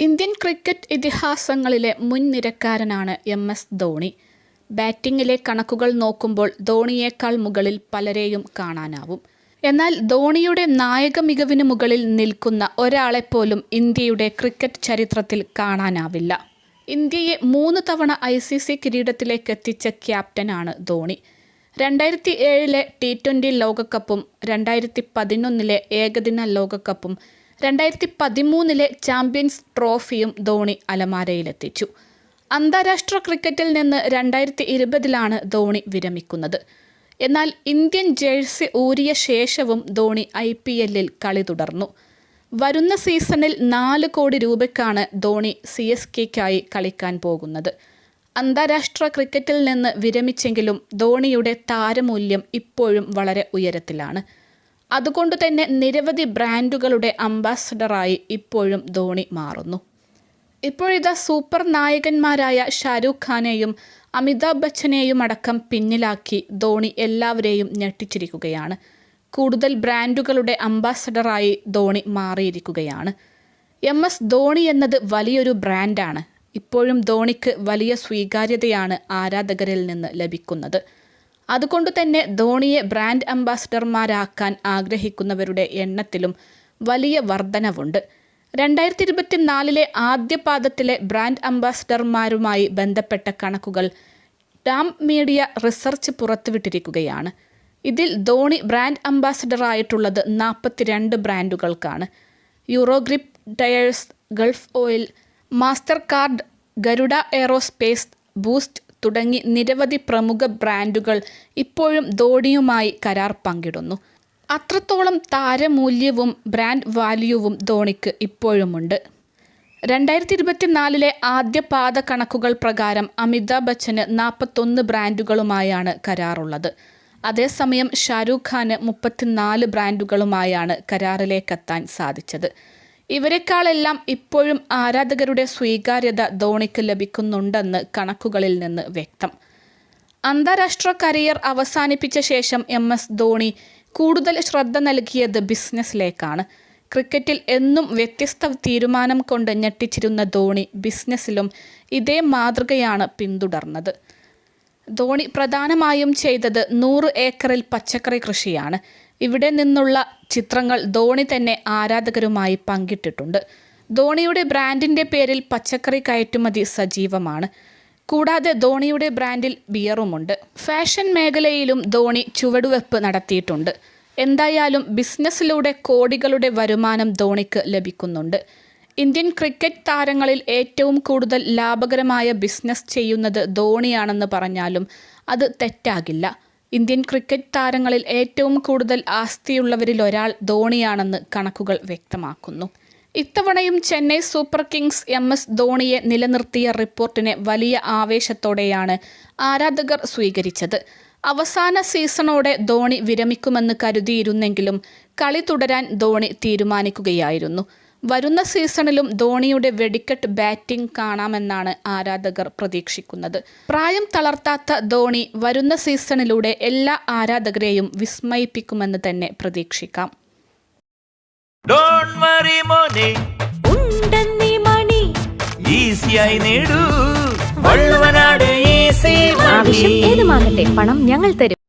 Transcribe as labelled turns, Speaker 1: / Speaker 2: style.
Speaker 1: Indian cricket ഇതിഹാസങ്ങളിലെ മുൻനിരക്കാരനാണ് M S Dhoni. ബാറ്റിംഗിലെ കണക്കുകൾ നോക്കുമ്പോൾ ധോണിയേക്കാൾ മുകളിൽ പലരെയും കാണാനാവും. എന്നാൽ ധോണിയുടെ നായക മികവിന് മുകളിൽ നിൽക്കുന്ന ഒരാളെപ്പോലും ഇന്ത്യയുടെ ക്രിക്കറ്റ് ചരിത്രത്തിൽ കാണാനാവില്ല. ഇന്ത്യയെ മൂന്ന് തവണ ഐ സി സി കിരീടത്തിലേക്ക് എത്തിച്ച ക്യാപ്റ്റനാണ് ധോണി. രണ്ടായിരത്തി ഏഴിലെ ടി ട്വന്റി ലോകകപ്പും രണ്ടായിരത്തി പതിനൊന്നിലെ ഏകദിന ലോകകപ്പും രണ്ടായിരത്തി പതിമൂന്നിലെ ചാമ്പ്യൻസ് ട്രോഫിയും ധോണി അലമാരയിലെത്തിച്ചു. അന്താരാഷ്ട്ര ക്രിക്കറ്റിൽ നിന്ന് രണ്ടായിരത്തി ഇരുപതിലാണ് ധോണി വിരമിക്കുന്നത്. എന്നാൽ ഇന്ത്യൻ ജേഴ്സി ഊരിയ ശേഷവും ധോണി ഐ പി എല്ലിൽ കളി തുടർന്നു. വരുന്ന സീസണിൽ നാല് കോടി രൂപയ്ക്കാണ് ധോണി സി എസ് കെക്കായി കളിക്കാൻ പോകുന്നത്. അന്താരാഷ്ട്ര ക്രിക്കറ്റിൽ നിന്ന് വിരമിച്ചെങ്കിലും ധോണിയുടെ താരമൂല്യം ഇപ്പോഴും വളരെ ഉയരത്തിലാണ്. അതുകൊണ്ട് തന്നെ നിരവധി ബ്രാൻഡുകളുടെ അംബാസഡറായി ഇപ്പോഴും ധോണി മാറുന്നു. ഇപ്പോഴിതാ സൂപ്പർ നായകന്മാരായ ഷാരൂഖ് ഖാനെയും അമിതാഭ് ബച്ചനെയും അടക്കം പിന്നിലാക്കി ധോണി എല്ലാവരെയും ഞെട്ടിച്ചിരിക്കുകയാണ്. കൂടുതൽ ബ്രാൻഡുകളുടെ അംബാസഡറായി ധോണി മാറിയിരിക്കുകയാണ്. എം എസ് ധോണി എന്നത് വലിയൊരു ബ്രാൻഡാണ്. ഇപ്പോഴും ധോണിക്ക് വലിയ സ്വീകാര്യതയാണ് ആരാധകരിൽ നിന്ന് ലഭിക്കുന്നത്. അതുകൊണ്ട് തന്നെ ധോണിയെ ബ്രാൻഡ് അംബാസഡർമാരാക്കാൻ ആഗ്രഹിക്കുന്നവരുടെ എണ്ണത്തിലും വലിയ വർധനവുണ്ട്. രണ്ടായിരത്തി ഇരുപത്തിനാലിലെ ആദ്യ പാദത്തിലെ ബ്രാൻഡ് അംബാസഡർമാരുമായി ബന്ധപ്പെട്ട കണക്കുകൾ ടാം മീഡിയ റിസർച്ച് പുറത്തുവിട്ടിരിക്കുകയാണ്. ഇതിൽ ധോണി ബ്രാൻഡ് അംബാസഡറായിട്ടുള്ളത് നാൽപ്പത്തിരണ്ട് ബ്രാൻഡുകൾക്കാണ്. Eurogrip tyres Gulf oil Mastercard Garuda aerospace Boost തുടങ്ങി നിരവധി പ്രമുഖ ബ്രാൻഡുകൾ ഇപ്പോഴും ധോണിയുമായി കരാർ പങ്കിടുന്നു. അത്രത്തോളം താരമൂല്യവും ബ്രാൻഡ് വാല്യൂവും ധോണിക്ക് ഇപ്പോഴുമുണ്ട്. രണ്ടായിരത്തി ഇരുപത്തിനാലിലെ ആദ്യ പാദ കണക്കുകൾ പ്രകാരം അമിതാഭ് ബച്ചന് നാൽപ്പത്തൊന്ന് ബ്രാൻഡുകളുമായാണ് കരാറുള്ളത്. അതേസമയം ഷാരൂഖ് ഖാന് മുപ്പത്തിനാല് ബ്രാൻഡുകളുമായാണ് കരാറിലേക്കെത്താൻ സാധിച്ചത്. ഇവരെക്കാളെല്ലാം ഇപ്പോഴും ആരാധകരുടെ സ്വീകാര്യത ധോണിക്ക് ലഭിക്കുന്നുണ്ടെന്ന് കണക്കുകളിൽ നിന്ന് വ്യക്തം. അന്താരാഷ്ട്ര കരിയർ അവസാനിപ്പിച്ച ശേഷം എം എസ് ധോണി കൂടുതൽ ശ്രദ്ധ നൽകിയത് ബിസിനസ്സിലേക്കാണ് ക്രിക്കറ്റിൽ എന്നും വ്യത്യസ്ത തീരുമാനം കൊണ്ട് ഞെട്ടിച്ചിരുന്ന ധോണി ബിസിനസ്സിലും ഇതേ മാതൃകയാണ് പിന്തുടർന്നത്. ധോണി പ്രധാനമായും ചെയ്തത് നൂറ് ഏക്കറിൽ പച്ചക്കറി കൃഷിയാണ്. ഇവിടെ നിന്നുള്ള ചിത്രങ്ങൾ ധോണി തന്നെ ആരാധകരുമായി പങ്കിട്ടിട്ടുണ്ട്. ധോണിയുടെ ബ്രാൻഡിന്റെ പേരിൽ പച്ചക്കറി കയറ്റുമതി സജീവമാണ്. കൂടാതെ ധോണിയുടെ ബ്രാൻഡിൽ ബിയറുമുണ്ട്. ഫാഷൻ മേഖലയിലും ധോണി ചുവടുവെപ്പ് നടത്തിയിട്ടുണ്ട്. എന്തായാലും ബിസിനസ്സിലൂടെ കോടികളുടെ വരുമാനം ധോണിക്ക് ലഭിക്കുന്നുണ്ട്. ഇന്ത്യൻ ക്രിക്കറ്റ് താരങ്ങളിൽ ഏറ്റവും കൂടുതൽ ലാഭകരമായ ബിസിനസ് ചെയ്യുന്നത് ധോണിയാണെന്ന് പറഞ്ഞാലും അത് തെറ്റാകില്ല. ഇന്ത്യൻ ക്രിക്കറ്റ് താരങ്ങളിൽ ഏറ്റവും കൂടുതൽ ആസ്തിയുള്ളവരിൽ ഒരാൾ ധോണിയാണെന്ന് കണക്കുകൾ വ്യക്തമാക്കുന്നു. ഇത്തവണയും Chennai Super Kings M S ധോണിയെ നിലനിർത്തിയ റിപ്പോർട്ടിനെ വലിയ ആവേശത്തോടെയാണ് ആരാധകർ സ്വീകരിച്ചത്. അവസാന സീസണോടെ ധോണി വിരമിക്കുമെന്ന് കരുതിയിരുന്നെങ്കിലും കളി തുടരാൻ ധോണി തീരുമാനിക്കുകയായിരുന്നു. വരുന്ന സീസണിലും ധോണിയുടെ വെടിക്കെട്ട് ബാറ്റിംഗ് കാണാമെന്നാണ് ആരാധകർ പ്രതീക്ഷിക്കുന്നത്. പ്രായം തളർത്താത്ത ധോണി വരുന്ന സീസണിലൂടെ എല്ലാ ആരാധകരെയും വിസ്മയിപ്പിക്കുമെന്ന് തന്നെ പ്രതീക്ഷിക്കാം.
Speaker 2: ഡോണ്ട് വറി മോനെ.
Speaker 3: ഉണ്ടെന്നീ മണി.
Speaker 2: ഈസിയായി നേടൂ. വള്ളുവനാട് ഈസി
Speaker 3: ആവശ്യം ഏതുമാകട്ടെ പണം ഞങ്ങൾ തരും.